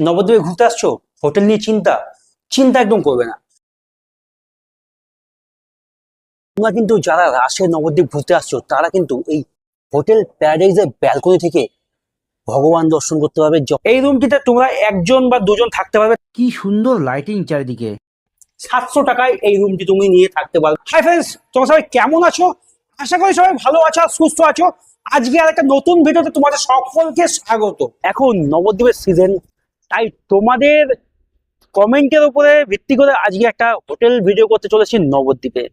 নবদ্বীপে ঘুরতে আসছো? হোটেল নিয়ে চিন্তা? চিন্তা একদম করবে না। তোমরা কিন্তু যারা রাশে নবদ্বীপ ঘুরতে আসছো, তারা কিন্তু এই হোটেল প্যারাডাইজের ব্যালকনি থেকে ভগবান দর্শন করতে পারবে। এই রুমটিতে তোমরা একজন বা দুজন থাকতে পারবে। কি সুন্দর লাইটিং চারিদিকে। সাতশো টাকায় এই রুমটি তুমি নিয়ে থাকতে পারবে। হাই ফ্রেন্ডস তোমরা সবাই কেমন আছো? আশা করি সবাই ভালো আছো, সুস্থ আছো। আজকে আর একটা নতুন ভিডিওতে তোমাদের সকলকে স্বাগত। এখন নবদ্বীপের সিজন তাই তোমাদের কমেন্টের উপরে ভিত্তি করে আজকে একটা হোটেল ভিডিও করতে চলেছি নবদ্বীপে।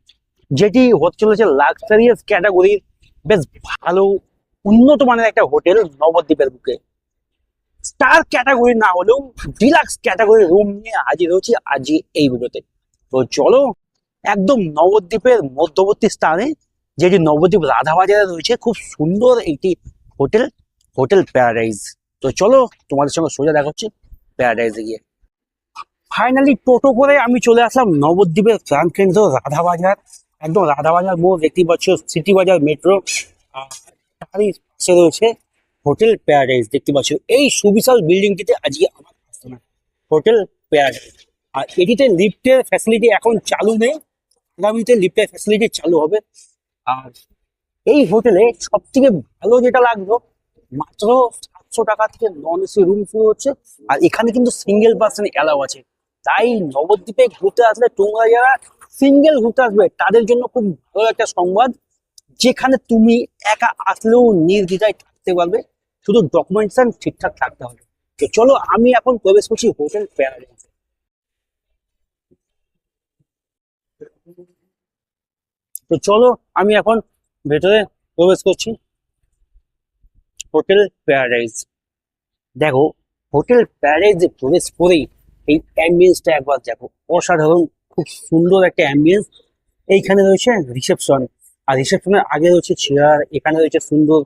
যেটি হতে চলেছে লাক্সারিয়াস ক্যাটাগরির বেশ ভালো, উন্নত মানের একটা হোটেল নবদ্বীপের বুকে। স্টার ক্যাটাগরি না হলেও ডিলাক্স ক্যাটাগরি রুম নিয়ে হাজির হয়েছি আজকে এই ভিডিওতে। তো চলো, একদম নবদ্বীপের মধ্যবর্তী স্থানে, যেটি নবদ্বীপ রাধাবাজারে রয়েছে, খুব সুন্দর একটি হোটেল হোটেল প্যারাডাইজ তো চলো, তোমাদের সঙ্গে সোজা দেখা হচ্ছে। প্যারাডাইজে গিয়ে। ফাইনালি টোটো করে আমি চলে আসলাম নবদ্বীপের প্রাণ কেন্দ্র রাধাবাজার। একদম রাধাবাজার মোড়, দেখতেই পাচ্ছ সিটি বাজার মেট্রো তারই পাশে রয়েছে হোটেল প্যারাডাইজ দেখতে পাচ্ছ। এই সুবিশাল বিল্ডিংটিতে আজকে আমার আস্তানা হোটেল প্যারাডাইজ আর এটিতে লিফটের ফ্যাসিলিটি এখন চালু নেই। আগামীতে লিফটের ফ্যাসিলিটি চালু হবে। আর এই হোটেলে সব থেকে ভালো যেটা লাগল, মাত্র সাতশো টাকা থেকে নন এসি রুম শুরু হচ্ছে। আর এখানে কিন্তু সিঙ্গেল পার্সন অ্যালাউ আছে। তাই নবদ্বীপে ঘুরতে আসলে তোমরা যারা সিঙ্গেল ঘুরতে আসবে, তাদের জন্য খুব ভালো একটা সংবাদ। যেখানে তুমি একা আসলেও নির্দ্বিধায় থাকতে পারবে। শুধু ডকুমেন্টেশন ঠিকঠাক থাকতে হবে। তো চলো, আমি এখন প্রবেশ করছি হোটেল প্যারাডাইজ তো চলো, আমি এখন ভেতরে প্রবেশ করছি। Hotel paradise. দেখো, হোটেল প্যারাডাইজে প্রবেশ করেই এই অ্যাম্বিয়েন্সটা একবার দেখো। অসাধারণ, খুব সুন্দর একটা অ্যাম্বিয়েন্স এইখানে রয়েছে রিসেপশন আর রিসেপশনের আগে রয়েছে চেয়ার, এখানে রয়েছে সুন্দর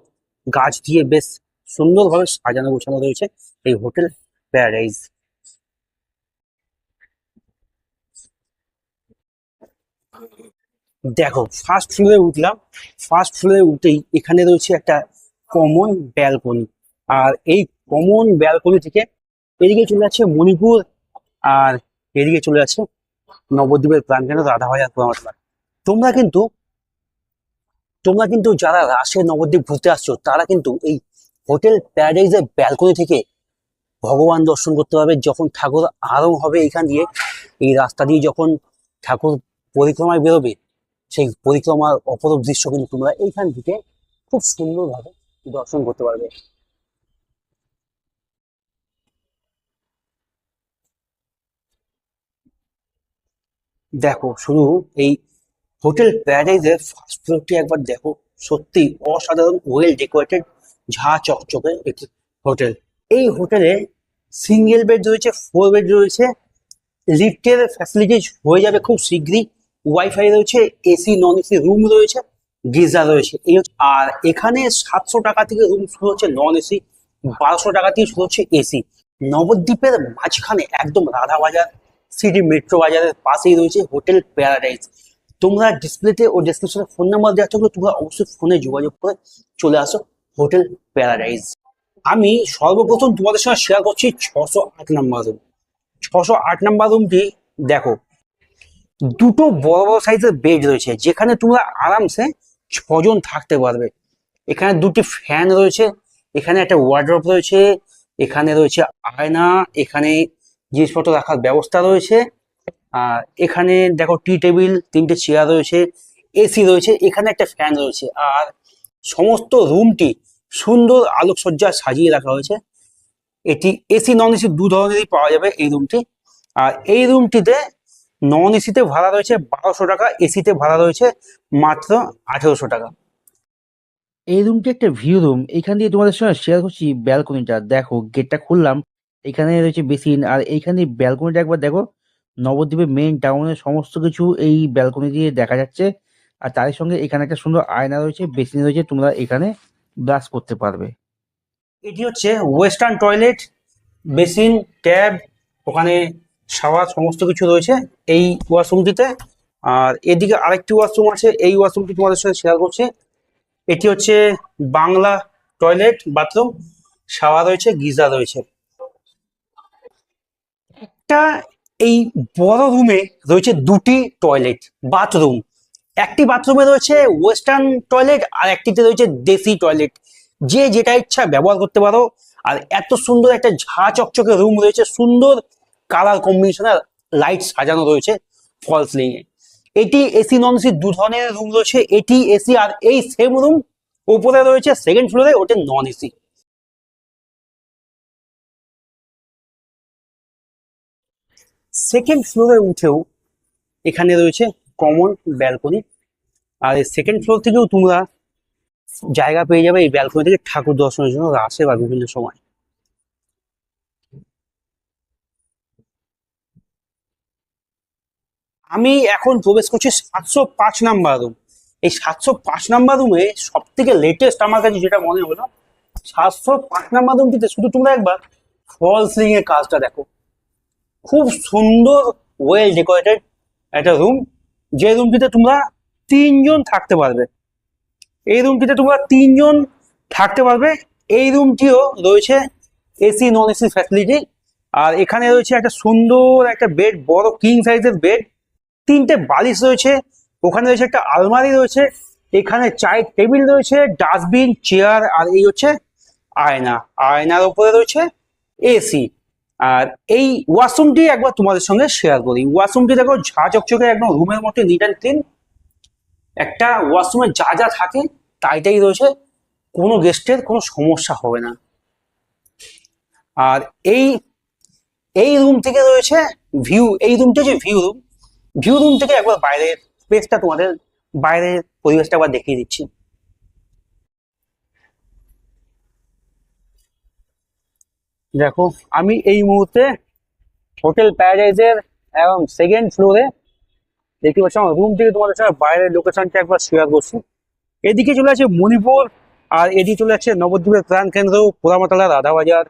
গাছ দিয়ে বেশ সুন্দরভাবে সাজানো গোছানো রয়েছে এই হোটেল প্যারাডাইজ। দেখো ফার্স্ট ফ্লোরে উঠলাম। ফার্স্ট ফ্লোরে উঠেই এখানে রয়েছে একটা কমন ব্যালকনি আর এই কমন ব্যালকনি থেকে এদিকে চলে যাচ্ছে মণিপুর, আর এদিকে চলে যাচ্ছে নবদ্বীপের প্রাণ প্রাণকেন্দ্র রাধাবাজার পুরামাতলা তোমরা কিন্তু তোমরা কিন্তু যারা রাশে নবদ্বীপ ঘুরতে আসছো, তারা কিন্তু এই হোটেল প্যারাডাইজের ব্যালকনি থেকে ভগবান দর্শন করতে পারবে। যখন ঠাকুর আরও হবে এখান দিয়ে, এই রাস্তা দিয়ে যখন ঠাকুর পরিক্রমায় বেরোবে, সেই পরিক্রমার অপরূপ দৃশ্য কিন্তু তোমরা এইখান থেকে খুব সুন্দরভাবে দর্শন করতে পারবে। দেখো, শুধু এই হোটেল প্যারাডাইজের ফার্স্ট ফ্লোরটি একবার দেখো সত্যি অসাধারণ ওয়েল ডেকোরেটেড ঝা চকচকে একটি হোটেল। এই হোটেলে সিঙ্গেল বেড রয়েছে ফোর বেড রয়েছে লিফটের ফ্যাসিলিটি হয়ে যাবে খুব শীঘ্রই। ওয়াইফাই রয়েছে এসি নন এসি রুম রয়েছে। গিজার রয়েছে। আর এখানে সাতশো টাকা থেকে রুম শুরু হচ্ছে নন এসি বারোশো টাকা থেকে শুরু হচ্ছে এসি নবদ্বীপের মাঝখানে একদম রাধাবাজার সিটি মেট্রো বাজারের পাশেই রয়েছে হোটেল প্যারাডাইজ তোমরা ডিসপ্লেতে ও ডেসক্রিপশনে ফোন নাম্বার দেওয়া থাকলে তোমরা অবশ্যই ফোনে যোগাযোগ করে চলে আসো হোটেল প্যারাডাইজ আমি সর্বপ্রথম তোমাদের সঙ্গে শেয়ার করছি ছশো আট নাম্বার রুম ছশো আট নাম্বার রুমটি দেখো, দুটো বড় বড় সাইজের বেড রয়েছে, যেখানে তোমরা আরামসে ছজন থাকতে পারবে। এখানে দুটি ফ্যান রয়েছে, এখানে একটা ওয়ার্ড্রপ রয়েছে, এখানে রয়েছে আয়না, এখানে জিনিসপত্র রাখার ব্যবস্থা রয়েছে। আর এখানে দেখো টি টেবিল তিনটে চেয়ার রয়েছে এসি রয়েছে, এখানে একটা ফ্যান রয়েছে। আর সমস্ত রুমটি সুন্দর আলোকসজ্জা সাজিয়ে রাখা হয়েছে। এটি এসি নন এসি দু ধরনেরই পাওয়া যাবে এই রুমটি আর এই রুমটিতে নন এসিতে ভাড়া রয়েছে বারোশো টাকা এসিতে ভাড়া রয়েছে মাত্র আঠেরোশো টাকা। এই রুমটি একটা ভিউ রুম এখান দিয়ে তোমাদের সঙ্গে শেয়ার করছি ব্যালকনিটা দেখো গেটটা খুললাম এখানে রয়েছে বেসিন আর এইখানে ব্যালকনিটা একবার দেখো নবদ্বীপের মেন টাউনের সমস্ত কিছু এই ব্যালকনি দিয়ে দেখা যাচ্ছে। আর তার সঙ্গে এখানে একটা সুন্দর আয়না রয়েছে বেসিন রয়েছে তোমরা এখানে ব্রাশ করতে পারবে। এটি হচ্ছে ওয়েস্টার্ন টয়লেট বেসিন ট্যাব ওখানে শাওয়ার সমস্ত কিছু রয়েছে এই ওয়াশরুমটিতে। আর এদিকে আরেকটি ওয়াশরুম আছে, এই ওয়াশরুমটি তোমাদের সাথে শেয়ার করছি। এটি হচ্ছে বাংলা টয়লেট বাথরুম শাওয়ার রয়েছে, গিজার রয়েছে। একটা এই বড় রুমে রয়েছে দুটি টয়লেট বাথরুম একটি বাথরুমে রয়েছে ওয়েস্টার্ন টয়লেট আর একটিতে রয়েছে দেশি টয়লেট যে যেটা ইচ্ছা ব্যবহার করতে পারো। আর এত সুন্দর একটা ঝা চকচকে রুম রয়েছে, সুন্দর কালার কম্বিনেশনের লাইট সাজানো রয়েছে ফল সিলিং এ এটি এসি নন এসি দু ধরনের রুম রয়েছে। এটি এসি আর এই সেম রুম উপরে রয়েছে সেকেন্ড ফ্লোরে ওটা নন এসি সেকেন্ড ফ্লোরে উঠেও এখানে রয়েছে কমন ব্যালকনি আর এই সেকেন্ড ফ্লোর থেকেও তোমরা জায়গা পেয়ে যাবে এই ব্যালকনি থেকে ঠাকুর দর্শনের জন্য আসে বা বিভিন্ন সময়। আমি এখন প্রবেশ করছি সাতশো পাঁচ নাম্বার রুম এই সাতশো পাঁচ নাম্বার রুমে সব থেকে লেটেস্ট আমার কাছে যেটা মনে হলো, সাতশো পাঁচ নাম্বার রুমটিতে শুধু তোমরা একবার ফল সিলিং এর কাজটা দেখো। খুব সুন্দর ওয়েল ডেকোরেটেড একটা রুম যে রুমটিতে তোমরা তিনজন থাকতে পারবে। এই রুমটিতে তোমরা তিনজন থাকতে পারবে। এই রুমটিও রয়েছে এসি নন এসি ফ্যাসিলিটি আর এখানে রয়েছে একটা সুন্দর একটা বেড বড় কিং সাইজের বেড তিনটে বালিশ রয়েছে, ওখানে রয়েছে একটা আলমারি রয়েছে, এখানে চায়ের টেবিল রয়েছে, ডাস্টবিন, চেয়ার আর এই হচ্ছে আয়না। আয়নার উপরে রয়েছে এসি। আর এই ওয়াশরুমটি একবার তোমাদের সঙ্গে শেয়ার করি। ওয়াশরুমটি দেখো ঝা চকচকে একদম রুমের মধ্যে নিট অ্যান্ড ক্লিন একটা ওয়াশরুমে যা যা থাকে, তাইটাই রয়েছে। কোনো গেস্টের কোনো সমস্যা হবে না। আর এই এই রুম থেকে রয়েছে ভিউ এই রুমটা হচ্ছে ভিউ রুম ভিউ রুম থেকে একবার বাইরের স্পেসটা তোমাদের বাইরের পরিবেশটা একবার দেখিয়ে দিচ্ছি। দেখো, আমি এই মুহূর্তে হোটেল প্যারাডাইজের এবং সেকেন্ড ফ্লোরে দেখতে পাচ্ছি আমার রুম থেকে তোমাদের সঙ্গে বাইরের লোকেশনটা একবার শেয়ার করছি। এদিকে চলে আছে মণিপুর আর এদিকে চলে যাচ্ছে নবদ্বীপের প্রাণ কেন্দ্র, পোড়ামাতলা, রাধাবাজার।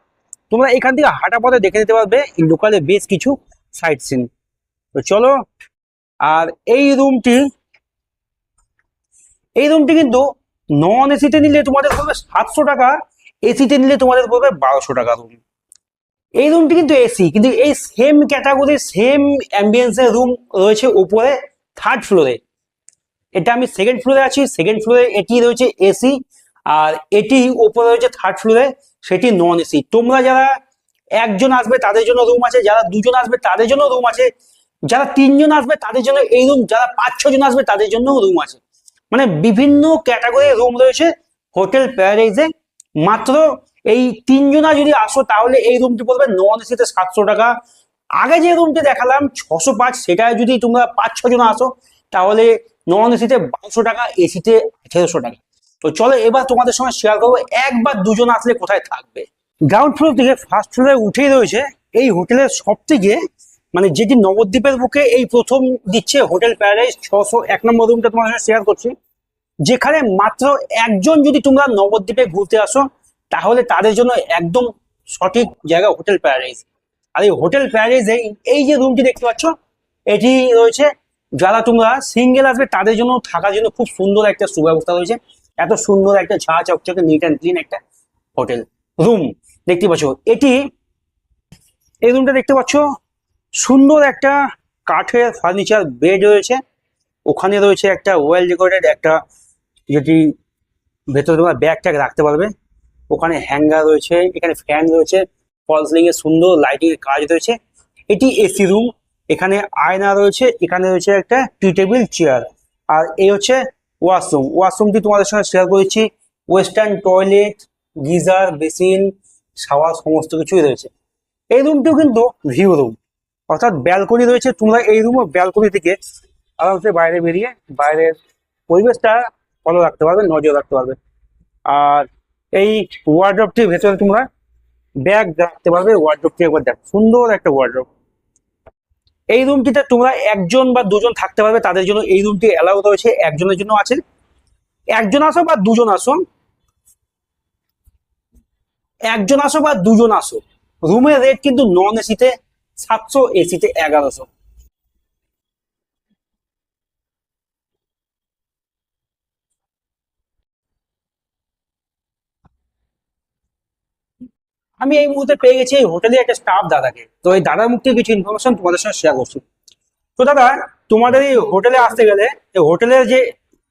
তোমরা এখান থেকে হাঁটা পথে দেখে নিতে পারবে লোকালে বেশ কিছু সাইট সিন তো চলো আর এই রুমটি এই রুমটি কিন্তু নন এসিতে নিলে তোমাদের পড়বে সাতশো টাকা এসিতে নিলে তোমাদের পড়বে বারোশো টাকা রুম এই রুমটি কিন্তু এসি কিন্তু এই সেম ক্যাটাগরি সেম অ্যাম্বিয়েন্সের রুম রয়েছে উপরে থার্ড ফ্লোরে এটা আমি সেকেন্ড ফ্লোরে আছি সেকেন্ড ফ্লোরে এটি রয়েছে এসি আর এটি উপরে রয়েছে থার্ড ফ্লোরে সেটি নন এসি তোমরা যারা একজন আসবে তাদের জন্য রুম আছে, যারা দুজন আসবে তাদের জন্য রুম আছে যারা তিনজন আসবে, তাদের জন্য এই রুম যারা পাঁচ, ছজন আসবে, তাদের জন্য রুম আছে। মানে বিভিন্ন ক্যাটাগরি রুম রয়েছে হোটেল প্যারাডাইজে মাত্র এই তিনজনা যদি আসো, তাহলে এই রুমটি পড়বে নন এসিতে সাতশো টাকা। আগে যে রুমটি দেখালাম, ছশো পাঁচ, সেটায় যদি তোমরা পাঁচ, ছজন আসো, তাহলে নন এসিতে বারোশো টাকা, এসিতে আঠেরোশো টাকা। তো চলো এবার তোমাদের সঙ্গে শেয়ার করব, একবার দুজন আসলে কোথায় থাকবে। গ্রাউন্ড ফ্লোর থেকে ফার্স্ট ফ্লোরে উঠেই রয়েছে এই হোটেলের সব থেকে মানে যেটি নবদ্বীপের বুকে এই প্রথম দিচ্ছে হোটেল প্যারাডাইজ ছশো এক নম্বর রুমটা তোমার সঙ্গে শেয়ার করছি, যেখানে মাত্র একজন যদি তোমরা নবদ্বীপে ঘুরতে আসো, তাহলে তাদের জন্য একদম সঠিক জায়গা হোটেল প্যারাডাইজ আর এই হোটেল প্যারাডাইজে এই যে রুমটি দেখতে পাচ্ছ, এটি রয়েছে যারা তোমরা সিঙ্গেল আসবে, তাদের জন্য থাকার জন্য খুব সুন্দর একটা সুব্যবস্থা রয়েছে। এত সুন্দর একটা ঝা চকচকে নিট অ্যান্ড ক্লিন একটা হোটেল রুম দেখতে পাচ্ছ। এটি এই রুমটা দেখতে পাচ্ছ সুন্দর একটা কাঠের ফার্নিচার বেড রয়েছে। ওখানে রয়েছে একটা ওয়েল ডেকোরেটেড একটা যেটি ভেতরে তোমার ব্যাগ রাখতে পারবে। ওখানে হ্যাঙ্গার রয়েছে, এখানে ফ্যান রয়েছে ফল সিলিং এর সুন্দর লাইটিং এর কাজ রয়েছে। এটি এসি রুম এখানে আয়না রয়েছে, এখানে রয়েছে একটা টি টেবিল চেয়ার আর এই হচ্ছে ওয়াশরুম ওয়াশরুমটি তোমাদের সঙ্গে শেয়ার করেছি। Western toilet geyser basin shower সমস্ত কিছুই রয়েছে। এই রুমটিও কিন্তু ভিউ রুম অর্থাৎ ব্যালকনি রয়েছে তোমরা এই রুম ও ব্যালকনি থেকে আরামসে বাইরে বেরিয়ে বাইরের পরিবেশটা ফলো রাখতে পারবে, নজর রাখতে পারবে। আর এই ওয়ার্ড্রপটির ভেতরে তোমরা ব্যাগ রাখতে পারবে ওয়ার্ড্রপটি একবার দেখ, সুন্দর একটা ওয়ার্ড্রপ এই রুমটিতে তোমরা একজন বা দুজন থাকতে পারবে, তাদের জন্য এই রুমটি অ্যালাউ রয়েছে, একজনের জন্য আছে। একজন আসো বা দুজন আসো। একজন আসো বা দুজন আসো। রুমের রেট কিন্তু নন এসিতে সাতশো এসিতে এগারোশো আমি এই মুহূর্তে পেয়ে গেছি এই হোটেলে একটা স্টাফ দাদাকে। তো এই দাদার মুখ থেকে কিছু ইনফরমেশন তোমাদের সঙ্গে শেয়ার করছি। তো দাদা তোমাদের এই হোটেলে আসতে গেলে এই হোটেলের যে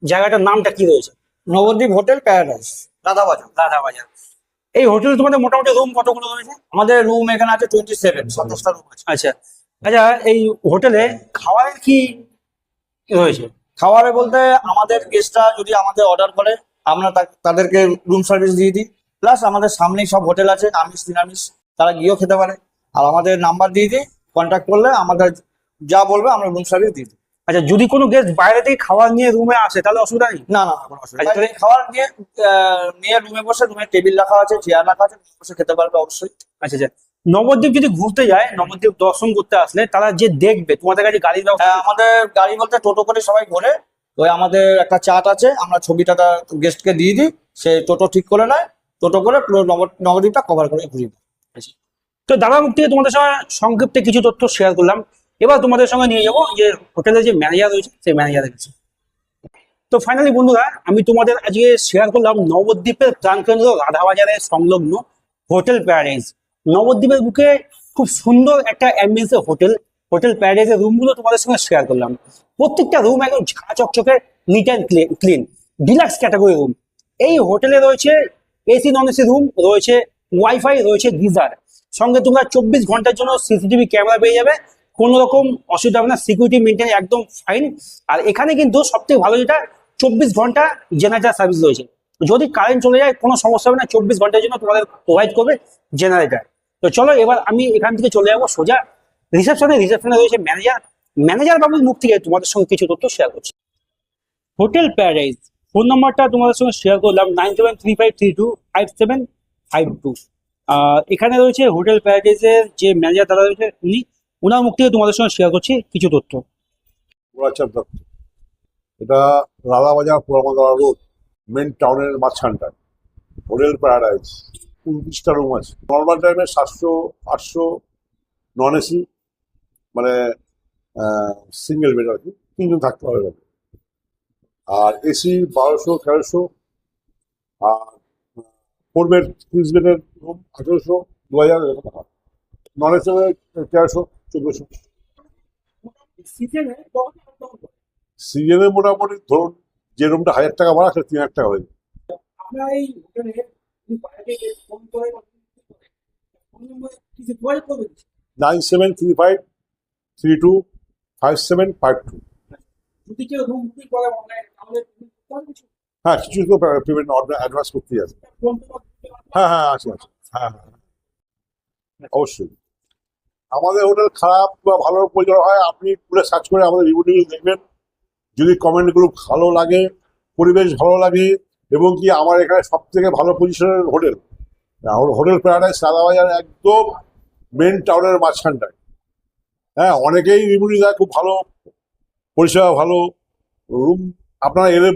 জায়গাটার নামটা কি রয়েছে? Nabadwip hotel Paradise. দাদা বাজার দাদা বাজার এই হোটেল তোমাদের মোটামুটি রুম কতগুলো রয়েছে? আমাদের রুম এখানে আছে টোয়েন্টি সেভেন সাতাশটা রুম আছে। আচ্ছা। আচ্ছা এই হোটেলে খাবারের কি রয়েছে? খাবারে বলতে আমাদের গেস্টরা যদি আমাদের অর্ডার করে আমরা তাদেরকে রুম সার্ভিস দিয়ে দিই। প্লাস আমাদের সামনেই সব হোটেল আছে আমিষ নিরামিষ তারা গিয়েও খেতে পারে। আর আমাদের নাম্বার দিয়ে দিই কন্ট্যাক্ট করলে আমাদের যা বলবে আমরা রুম সার্ভিস দিয়ে দিই। আচ্ছা যদি কোনো গেস্ট বাইরে থেকে খাবার নিয়ে রুমে আসে তাহলে অসুবিধা নেই? না না কোনো অসুবিধা আচ্ছা, নেই। খাবার নিয়ে নিয়ে রুমে বসে রুমে টেবিল রাখা আছে চেয়ার রাখা আছে বসে খেতে পারবে অবশ্যই। আচ্ছা আচ্ছা। নবদ্বীপ যদি ঘুরতে যায় নবদ্বীপ দর্শন করতে আসলে তারা যে দেখবে তোমাদের কাছে গাড়ি হ্যাঁ, আমাদের গাড়ি বলতে টোটো করে সবাই ঘোরে। ওই আমাদের একটা চার্ট আছে আমরা ছবিটা গেস্টকে দিয়ে দিই সে টোটো ঠিক করে নেয় টোটো করে পুরো নব- নবদ্বীপটা কভার করে ঘুরিয়ে দেয়। তো দাদা মুখ থেকে তোমাদের সঙ্গে সংক্ষিপ্তে কিছু তথ্য শেয়ার করলাম। এবার তোমাদের সঙ্গে নিয়ে যাব যে হোটেলের যে ম্যানেজার রয়েছে, সেই ম্যানেজারের কাছে। তো ফাইনালি বন্ধুরা, আমি তোমাদের আজকে শেয়ার করলাম নবদ্বীপের প্রাণকেন্দ্র রাধাবাজারের সংলগ্ন হোটেল প্যারাডাইজ নবদ্বীপের বুকে খুব সুন্দর একটা অ্যাম্বিয়েন্সের হোটেল হোটেল প্যারাডাইজের রুমগুলো তোমাদের সঙ্গে শেয়ার করলাম। প্রত্যেকটা রুম একদম ঝাঁ চকচকে neat and clean deluxe category room এই হোটেলে রয়েছে এসি নন এসি রুম রয়েছে ওয়াইফাই রয়েছে গিজার। সঙ্গে তোমরা চব্বিশ ঘণ্টার জন্য সিসিটিভি ক্যামেরা পেয়ে যাবে। কোনো রকম অসুবিধা হবে না। সিকিউরিটি মেনটেন একদম ফাইন আর এখানে কিন্তু সবথেকে ভালো যেটা, চব্বিশ ঘণ্টা জেনারেটার সার্ভিস রয়েছে। যদি কারেন্ট চলে যায়, কোনো সমস্যা হবে না। চব্বিশ ঘণ্টার জন্য তোমাদের প্রোভাইড করবে জেনারেটার তো চলো এবার আমি এখান থেকে চলে যাব সোজা। রিসেপশনে রিসেপশনে রয়েছে ম্যানেজার ম্যানেজার বাবুর মুখ থেকে তোমাদের সঙ্গে কিছু তথ্য শেয়ার করছি। হোটেল প্যারাডাইজ ফোন নাম্বারটা তোমাদের সঙ্গে শেয়ার করলাম nine seven three five three two five seven five two এখানে রয়েছে হোটেল প্যারাডাইজের যে ম্যানেজার দাদা রয়েছে, উনি ওনার মুখ থেকে তোমাদের সঙ্গে শেয়ার করছি কিছু তথ্য। গোড়াচাঁদ দত্ত এটা রাধাবাজার পুরামাদা রোড মেন টাউনের মাঝখানটায় হোটেল প্যারাডাইজ উনত্রিশটা রুম আছে। নর্মাল টাইমে সাতশো, আটশো নন এসি মানে সিঙ্গেল বেড আর কি, তিনজন থাকতে হবে আর এসি বারোশো, তেরোশো, আর ফোর বেড তিরিশ বেডের রুম আঠেরোশো দু হাজার এরকম নন এসি তেরোশো সিজনে মোটামুটি ধরুন যে রুমটা হাজার টাকা ভাড়া সেটা তিন হাজার টাকা হয়ে nine seven three five three two five seven five two হ্যাঁ কিছু তো পেমেন্ট অ্যাডভান্স করতেই আছে। হ্যাঁ হ্যাঁ আছে আছে। হ্যাঁ হ্যাঁ অবশ্যই। আমাদের হোটেল খারাপ বা ভালো পরিচালনা হয়, আপনি পুরো সার্চ করে আমাদের রিভিউ দেখবেন। যদি কমেন্টগুলো ভালো লাগে, পরিবেশ ভালো লাগে, এবং কি আমার এখানে সব থেকে ভালো পজিশনের হোটেল হোটেল প্যারাডাইস সাদাবাজার একদম মেন টাউনের মাঝখানটায়। হ্যাঁ অনেকেই রিভিউ দেয়, খুব ভালো, পরিষেবা ভালো রুম আপনারা এলে,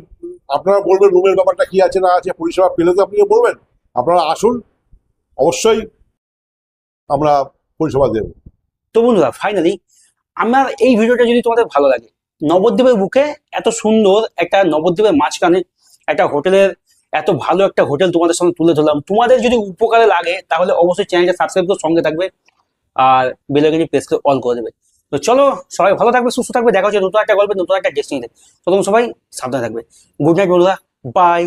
আপনারা বলবেন রুমের ব্যাপারটা কি আছে না আছে, পরিষেবা পেলে তো আপনি বলবেন, আপনারা আসুন, অবশ্যই আমরা পরিষেবা দেব। তো বন্ধুরা ফাইনালি আমার এই ভিডিওটা যদি তোমাদের ভালো লাগে, নবদ্বীপের বুকে এত সুন্দর একটা নবদ্বীপের মাঝখানে একটা হোটেলের, এত ভালো একটা হোটেল তোমাদের সঙ্গে তুলে ধরলাম। তোমাদের যদি উপকারে লাগে, তাহলে অবশ্যই চ্যানেলটা সাবস্ক্রাইব করে সঙ্গে থাকবে আর বেলাইকনটি প্রেস করে অল করে দেবে। তো চলো, সবাই ভালো থাকবে, সুস্থ থাকবে, দেখা হচ্ছে নতুন একটা গল্পে, নতুন একটা ডেস্টিনিতে তখন সবাই সাবধানে থাকবে। গুড নাইট বন্ধুরা বাই